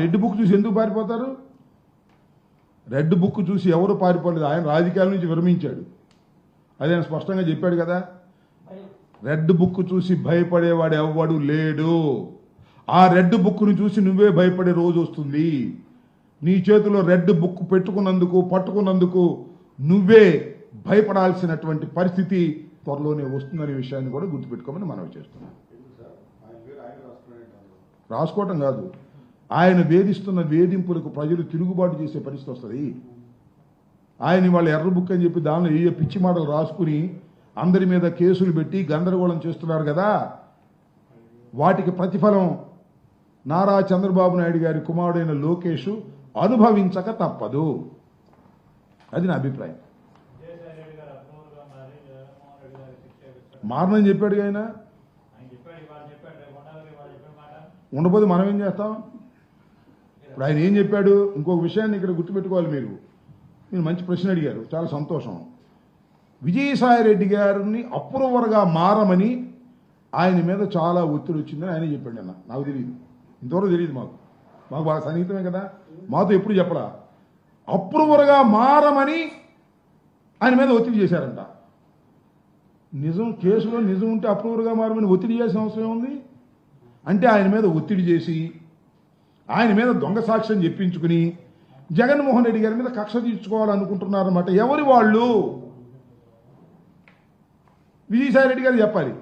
Red book చూసి ఎందుకు పారిపోతారు? రెడ్ బుక్ చూసి ఎవరు పారిపోలేదు? ఆయన రాజకీయాల నుంచి విరమించాడు. అది ఆయన స్పష్టంగా చెప్పాడు కదా. రెడ్ బుక్ చూసి భయపడేవాడు ఎవ్వడు లేడు. ఆ రెడ్ బుక్ను చూసి నువ్వే భయపడే రోజు వస్తుంది. నీ చేతిలో రెడ్ బుక్ పెట్టుకున్నందుకు పట్టుకున్నందుకు నువ్వే భయపడాల్సినటువంటి పరిస్థితి త్వరలోనే వస్తుందనే విషయాన్ని కూడా గుర్తుపెట్టుకోమని మనవి చేస్తున్నాం. రాసుకోవటం కాదు. ఆయన వేధిస్తున్న వేధింపులకు ప్రజలు తిరుగుబాటు చేసే పరిస్థితి వస్తుంది. ఆయన వాళ్ళ ఎర్ర బుక్ అని చెప్పి దానిలో ఏ పిచ్చి మాటలు రాసుకుని అందరి మీద కేసులు పెట్టి గందరగోళం చేస్తున్నారు కదా. వాటికి ప్రతిఫలం నారా చంద్రబాబు నాయుడు గారి కుమారుడైన లోకేష్ అనుభవించక తప్పదు. అది నా అభిప్రాయం. మారనని చెప్పాడు ఆయన చెప్పాడు ఇవాళ చెప్పాడు రేపు ఉండాలి ఇవాళ చెప్పిన మాట ఉండబోదు మనం ఏం చేస్తాం? ఇప్పుడు ఆయన ఏం చెప్పాడు? ఇంకొక విషయాన్ని ఇక్కడ గుర్తుపెట్టుకోవాలి మీరు. మీరు మంచి ప్రశ్న అడిగారు. చాలా సంతోషం. విజయసాయి రెడ్డి గారిని అప్రూవర్గా మారమని ఆయన మీద చాలా ఒత్తిడి వచ్చిందని ఆయన చెప్పాడు అన్న నాకు తెలియదు ఇంతవరకు తెలియదు మాకు. మాకు బాగా సన్నిహితమే కదా. మాతో ఎప్పుడు చెప్పరా అప్రూవర్గా మారమని ఆయన మీద ఒత్తిడి చేశారంట. నిజం కేసులో నిజం ఉంటే అప్రూవర్గా మారమని ఒత్తిడి చేయాల్సిన అవసరం ఉంది అంటే ఆయన మీద ఒత్తిడి చేసి ఆయన మీద దొంగ సాక్ష్యం చెప్పించుకుని జగన్మోహన్ రెడ్డి గారి మీద కక్ష తీర్చుకోవాలనుకుంటున్నారన్నమాట. ఎవరి వాళ్ళు? విజయసాయి రెడ్డి గారు చెప్పాలి.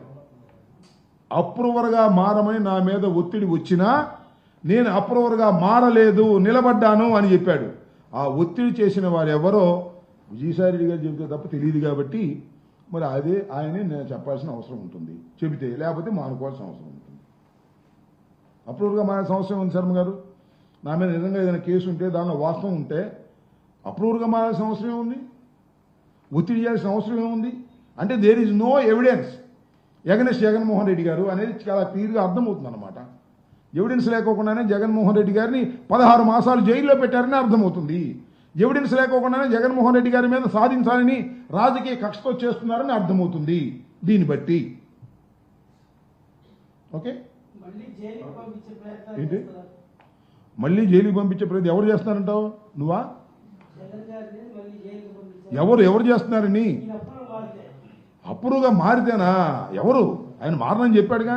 అప్రూవర్గా మారమని నా మీద ఒత్తిడి వచ్చినా నేను అప్రూవర్గా మారలేదు నిలబడ్డాను అని చెప్పాడు. ఆ ఒత్తిడి చేసిన వారు ఎవరో విజయసాయి రెడ్డి గారు చెబితే తప్ప తెలియదు కాబట్టి మరి అదే ఆయనే నేను చెప్పాల్సిన అవసరం ఉంటుంది. చెబితే లేకపోతే మానుకోవాల్సిన అవసరం ఉంది అప్రూవర్గా మా సంవత్సరం ఉంది శర్మ గారు. నా మీద నిజంగా ఏదైనా కేసు ఉంటే దానిలో వాస్తవం ఉంటే అప్రూవర్గా మారాల్సిన అవసరం ఏముంది? ఒత్తిడి చేయాల్సిన అవసరం ఏముంది? అంటే there is no evidence against Jaganmohan Reddy గారు అనేది చాలా క్లియర్గా అర్థమవుతుంది అనమాట ఎవిడెన్స్ లేకోకుండానే జగన్మోహన్ రెడ్డి గారిని పదహారు మాసాలు జైల్లో పెట్టారని అర్థమవుతుంది. ఎవిడెన్స్ లేకోకుండానే జగన్మోహన్ రెడ్డి గారి మీద సాధించాలని రాజకీయ కక్షతో చేస్తున్నారని అర్థమవుతుంది. దీన్ని బట్టి. ఓకే? ఏంటి? మళ్ళీ జైలుకి పంపించే ప్రతి ఎవరు చేస్తున్నారంటావు? నువ్వా? ఎవరు ఎవరు చేస్తున్నారని? అప్పుడుగా మారితేనా? ఎవరు? ఆయన మారనని చెప్పాడుగా.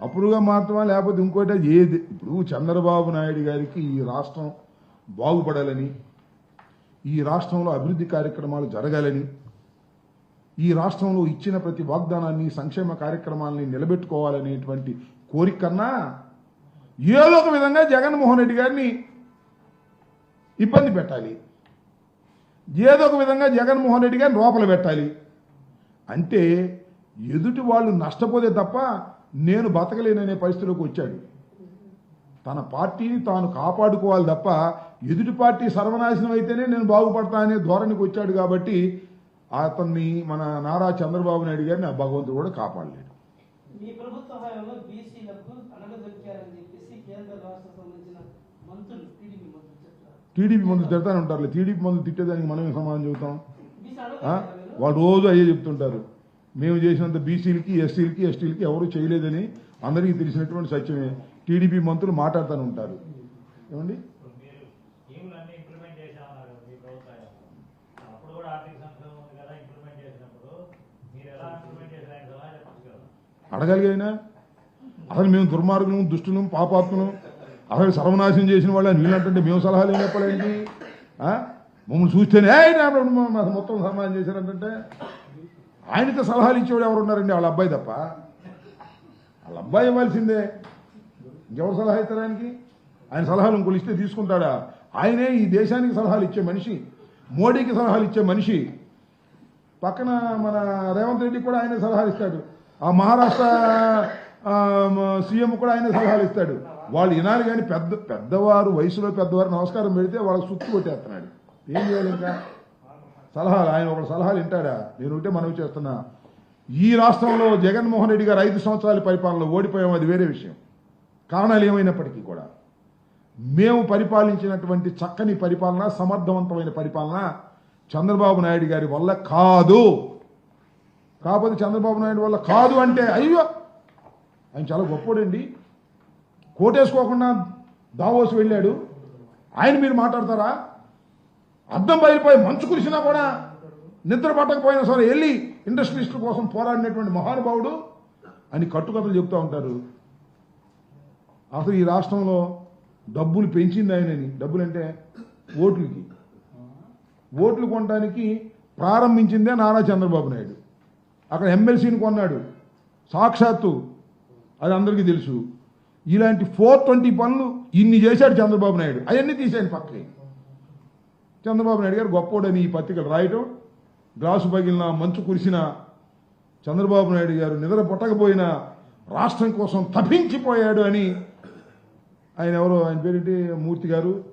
అప్పుడుగా మారటమా లేకపోతే ఇంకోటి ఏది? ఇప్పుడు చంద్రబాబు నాయుడు గారికి ఈ రాష్ట్రం బాగుపడాలని ఈ రాష్ట్రంలో అభివృద్ధి కార్యక్రమాలు జరగాలని ఈ రాష్ట్రంలో ఇచ్చిన ప్రతి వాగ్దానాన్ని సంక్షేమ కార్యక్రమాలని నిలబెట్టుకోవాలనేటువంటి కోరిక కన్నా ఏదో ఒక విధంగా జగన్మోహన్ రెడ్డి గారిని ఇబ్బంది పెట్టాలి. ఏదో ఒక విధంగా జగన్మోహన్ రెడ్డి గారిని లోపల పెట్టాలి. అంటే ఎదుటి వాళ్ళు నష్టపోతే తప్ప నేను బతకలేననే పరిస్థితిలోకి వచ్చాడు. తన పార్టీని తాను కాపాడుకోవాలి తప్ప ఎదుటి పార్టీ సర్వనాశనం అయితేనే నేను బాగుపడతా అనే ధోరణికి వచ్చాడు కాబట్టి అతన్ని మన నారా చంద్రబాబు నాయుడు గారిని ఆ భగవంతుడు కూడా కాపాడలేడు. మీ ప్రభుత్వ హయాంలో బీసీలకు అనగదొక్కారని చెప్పేసి కేంద్ర రాష్ట్ర సంబంధించిన మంత్రులు టీడీపీ మంత్రులు చెప్తారు. టీడీపీ మందులు తిడతానే ఉంటారు టీడీపీ మందులు తిట్టేదానికి మనం ఏం సమాధానం చెబుతాం? వాళ్ళు రోజు అయ్యే చెప్తుంటారు. మేము చేసినంత బీసీలకి ఎస్సీలకి ఎస్టీలకి ఎవరు చేయలేదని అందరికీ తెలిసినటువంటి సత్యమే. టీడీపీ మంత్రులు మాట్లాడుతూనే ఉంటారు. ఏమండి ఇప్పుడు మీరు స్కీములన్నీ ఇంప్లిమెంట్ చేశామన్నారు కదా మీ ప్రభుత్వం అప్పుడు కూడా ఆర్థిక సంక్షేమం ఉంది కదా ఇంప్లిమెంట్ చేసినప్పుడు మీరు ఎలా ఇంప్లిమెంట్ చేశారు ఆయన సలహా చెప్పచ్చు కదా అడగలిగైనా అసలు మేము దుర్మార్గులం దుష్టులం పాపాత్మలం. అసలు సర్వనాశనం చేసిన వాళ్ళు అని వీళ్ళంటే మేము సలహాలు ఏం చెప్పాలండి మమ్మల్ని చూస్తేనే ఆయన నా మొత్తం సమాధానం చేశారంటే ఆయనతో సలహాలు ఇచ్చేవాడు ఎవరు ఉన్నారండి? వాళ్ళ అబ్బాయి తప్ప. వాళ్ళ అబ్బాయి ఇవ్వాల్సిందే. ఇంకెవరు సలహా ఇస్తారు ఆయనకి? ఆయన సలహాలు ఇంకోళ్ళు ఇస్తే తీసుకుంటాడా? ఆయనే ఈ దేశానికి సలహాలు ఇచ్చే మనిషి మోడీకి సలహాలు ఇచ్చే మనిషి. పక్కన మన రేవంత్ రెడ్డి కూడా ఆయనే సలహాలు ఇస్తాడు. ఆ మహారాష్ట్ర సీఎం కూడా ఆయన సలహాలు ఇస్తాడు. వాళ్ళు వినాలి కానీ పెద్ద పెద్దవారు వయసులో పెద్దవారు నమస్కారం పెడితే వాళ్ళకి సుత్తు కొట్టేస్తున్నాడు. ఏం చేయాలి ఇంకా? సలహాలు ఆయన ఒక సలహాలు వింటాడా? నేను ఉంటే మనవి చేస్తున్నా. ఈ రాష్ట్రంలో జగన్మోహన్ రెడ్డి గారు ఐదు సంవత్సరాల పరిపాలనలో ఓడిపోయాం అది వేరే విషయం. కారణాలు ఏమైనప్పటికీ కూడా. మేము పరిపాలించినటువంటి చక్కని పరిపాలన సమర్థవంతమైన పరిపాలన చంద్రబాబు నాయుడు గారి వల్ల కాదు. కాకపోతే చంద్రబాబు నాయుడు వల్ల కాదు అంటే అయ్యో! ఆయన చాలా గొప్పోడండి. కోటేసుకోకుండా దావోస్ వెళ్ళాడు. ఆయన మీరు మాట్లాడతారా? అద్దం బయలుపోయి మంచు కురిసినా కూడా నిద్ర పట్టకపోయినా సరే వెళ్ళి ఇండస్ట్రియలిస్టుల కోసం పోరాడినటువంటి మహానుభావుడు అని కట్టుకథలు చెప్తూ ఉంటారు. అసలు ఈ రాష్ట్రంలో డబ్బులు పెంచింది ఆయనని. డబ్బులు అంటే ఓట్లకి. ఓట్లు కొనడానికి ప్రారంభించిందే నారా చంద్రబాబు నాయుడు. అక్కడ ఎమ్మెల్సీని కొన్నాడు. సాక్షాత్తు అది అందరికీ తెలుసు. ఇలాంటి ఫోర్ ట్వంటీ పనులు ఇన్ని చేశాడు చంద్రబాబు నాయుడు. అవన్నీ తీసేయండి పక్కకి. చంద్రబాబు నాయుడు గారు గొప్పోడని ఈ పత్రికలు రాయటం గ్లాసు పగిలిన మంచు కురిసిన చంద్రబాబు నాయుడు గారు నిద్ర పుట్టకపోయినా రాష్ట్రం కోసం తప్పించిపోయాడు అని ఆయన ఎవరో ఆయన పేరేంటి? మూర్తి గారు.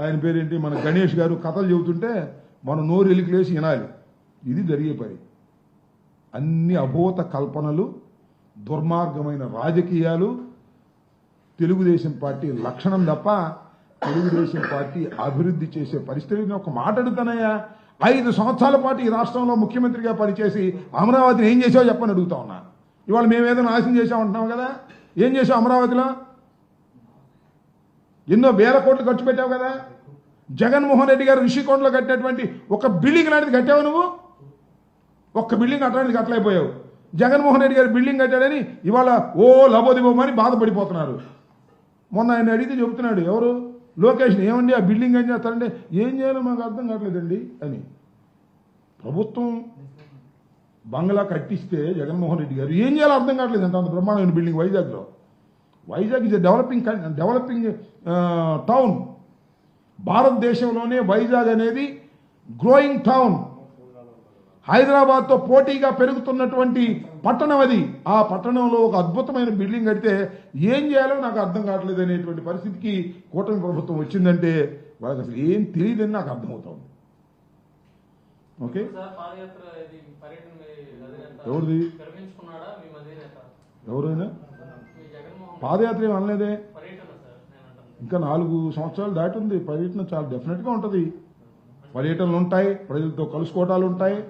ఆయన పేరేంటి? మన గణేష్ గారు కథలు చెబుతుంటే మనం నోరు ఎలికిలేసి వినాలి. ఇది జరిగే పని. అన్ని అభూత కల్పనలు దుర్మార్గమైన రాజకీయాలు తెలుగుదేశం పార్టీ లక్షణం తప్ప తెలుగుదేశం పార్టీ అభివృద్ధి చేసే పరిస్థితి నేను ఒక మాట అడుగుతానయ్యా. ఐదు సంవత్సరాల పాటు ఈ రాష్ట్రంలో ముఖ్యమంత్రిగా పనిచేసి అమరావతిని ఏం చేసావో చెప్పని అడుగుతా ఉన్నా. ఇవాళ మేము నాశనం చేసామంటున్నాం కదా? ఏం చేసావు అమరావతిలో? ఎన్నో వేల కోట్లు ఖర్చు పెట్టావు కదా? జగన్మోహన్ రెడ్డి గారు రిషికొండలో కట్టినటువంటి ఒక బిల్డింగ్ లాంటిది కట్టావు నువ్వు? ఒక్క బిల్డింగ్ కట్టడానికి కట్టలేకపోయావు జగన్మోహన్ రెడ్డి గారు బిల్డింగ్ కట్టాడని ఇవాళ ఓ లబోదిబోమని బాధపడిపోతున్నారు. మొన్న ఆయన అడిగితే చెబుతున్నాడు ఎవరు? లొకేషన్ ఏమండి ఆ బిల్డింగ్ ఏం చేస్తారంటే ఏం చేయాలో మాకు అర్థం కావట్లేదండి అని. ప్రభుత్వం బంగ్లా కట్టిస్తే జగన్మోహన్ రెడ్డి గారు ఏం చేయాలో అర్థం కావట్లేదు అంత అంత బ్రహ్మాండమైన బిల్డింగ్ వైజాగ్లో. Vizag is developing developing town భారతదేశంలోనే వైజాగ్ అనేది గ్రోయింగ్ టౌన్ హైదరాబాద్తో పోటీగా పెరుగుతున్నటువంటి పట్టణం అది. ఆ పట్టణంలో ఒక అద్భుతమైన బిల్డింగ్ కడితే ఏం చేయాలో నాకు అర్థం కావట్లేదు అనేటువంటి పరిస్థితికి కూటమి ప్రభుత్వం వచ్చిందంటే వాళ్ళకి అసలు ఏం తెలియదని నాకు అర్థమవుతోంది. ఓకే? ఎవరిది? ఎవరైనా? పాదయాత్ర ఏం అనలేదే? ఇంకా నాలుగు సంవత్సరాలు దాటింది పర్యటన చాలా డెఫినెట్గా ఉంటుంది. పర్యటనలు ఉంటాయి. ప్రజలతో కలుసుకోవటాలు ఉంటాయి.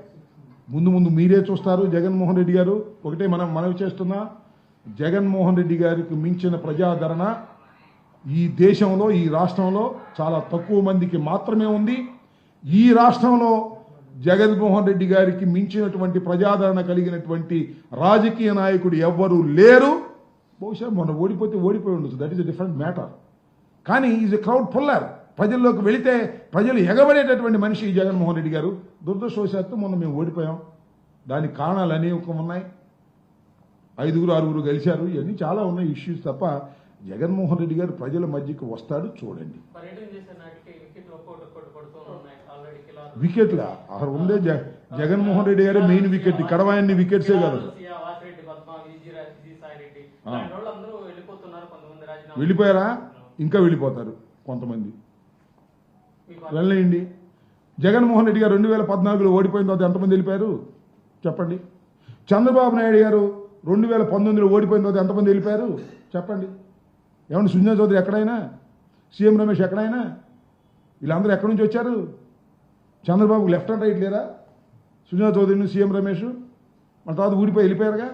ముందు ముందు మీరే చూస్తారు జగన్మోహన్ రెడ్డి గారు. ఒకటే మనం మనవి చేస్తున్నా జగన్మోహన్ రెడ్డి గారికి మించిన ప్రజాదరణ ఈ దేశంలో ఈ రాష్ట్రంలో చాలా తక్కువ మందికి మాత్రమే ఉంది. ఈ రాష్ట్రంలో జగన్మోహన్ రెడ్డి గారికి మించినటువంటి ప్రజాదరణ కలిగినటువంటి రాజకీయ నాయకుడు ఎవ్వరూ లేరు. బహుశా మొన్న ఓడిపోతే ఓడిపోయి ఉండొచ్చు. దట్ ఈస్ డిఫరెంట్ మ్యాటర్ కానీ ఈజ్ ఎ క్రౌడ్ పుల్లర్ ప్రజల్లోకి వెళితే ప్రజలు ఎగబడేటటువంటి మనిషి జగన్మోహన్ రెడ్డి గారు. దురదృష్టవశాత్తు మొన్న మేము ఓడిపోయాం. దానికి కారణాలు అనేక ఉన్నాయి. ఐదుగురు ఆరుగురు గెలిచారు. ఇవన్నీ చాలా ఉన్నాయి ఇష్యూస్ తప్ప జగన్మోహన్ రెడ్డి గారు ప్రజల మధ్యకి వస్తాడు చూడండి. వికెట్లు? అక్కడ ఉందే జ- జగన్మోహన్ రెడ్డి గారే మెయిన్ వికెట్. కడవాయన్ని వికెట్సే కాదు. వెళ్ళిపోయారా? ఇంకా వెళ్ళిపోతారు కొంతమంది. మీ జగన్మోహన్ రెడ్డి గారు రెండు వేల పద్నాలుగులో ఓడిపోయిన తర్వాత ఎంతమంది వెళ్ళిపోయారు? చెప్పండి. చంద్రబాబు నాయుడు గారు రెండు వేల పంతొమ్మిదిలో ఓడిపోయిన తర్వాత ఎంతమంది వెళ్ళిపోయారు? చెప్పండి. ఏమన్నా సుజనా చౌదరి ఎక్కడైనా? సీఎం రమేష్ ఎక్కడైనా? వీళ్ళందరూ ఎక్కడి నుంచి వచ్చారు? చంద్రబాబు లెఫ్ట్ అండ్ రైట్ లేరా? సుజనా చౌదరిని సీఎం రమేష్? మన తర్వాత ఊడిపోయి వెళ్ళిపోయారుగా?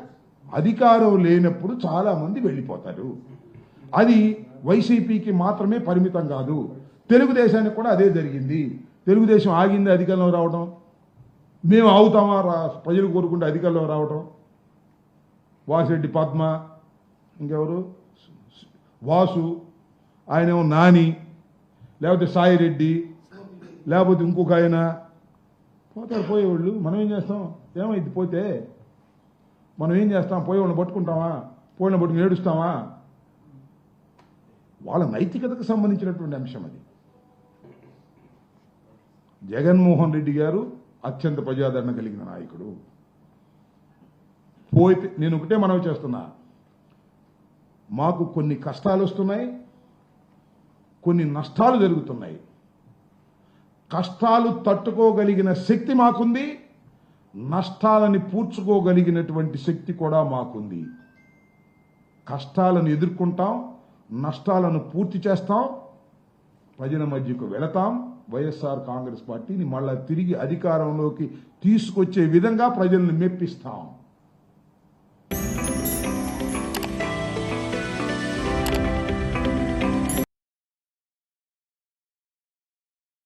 అధికారం లేనప్పుడు చాలామంది వెళ్ళిపోతారు. అది వైసీపీకి మాత్రమే పరిమితం కాదు. తెలుగుదేశానికి కూడా అదే జరిగింది. తెలుగుదేశం ఆగింది అధికారంలో రావడం మేము ఆగుతామా రా ప్రజలు కోరుకుంటే అధికారంలో రావడం వాసిరెడ్డి పద్మ ఇంకెవరు? వాసు ఆయనేమో నాని లేకపోతే సాయిరెడ్డి లేకపోతే ఇంకొక ఆయన. పోతారు పోయేవాళ్ళు మనం ఏం చేస్తాం? ఏమైంది పోతే? మనం ఏం చేస్తాం? పోయేవాళ్ళని పట్టుకుంటామా? పోయిన పట్టుకుని ఏడుస్తామా? వాళ్ళ నైతికతకు సంబంధించినటువంటి అంశం అది. జగన్మోహన్ రెడ్డి గారు అత్యంత ప్రజాదరణ కలిగిన నాయకుడు. పోయితే నేను ఒకటే మనవి చేస్తున్నా. మాకు కొన్ని కష్టాలు వస్తున్నాయి కొన్ని నష్టాలు జరుగుతున్నాయి. కష్టాలు తట్టుకోగలిగిన శక్తి మాకుంది నష్టాలని పూడ్చుకోగలిగినటువంటి శక్తి కూడా మాకుంది. కష్టాలను ఎదుర్కొంటాం నష్టాలను పూర్తి చేస్తాం ప్రజల మధ్యకు వెళతాం వైఎస్ఆర్ కాంగ్రెస్ పార్టీని మళ్ళా తిరిగి అధికారంలోకి తీసుకొచ్చే విధంగా ప్రజల్ని మెప్పిస్తాం.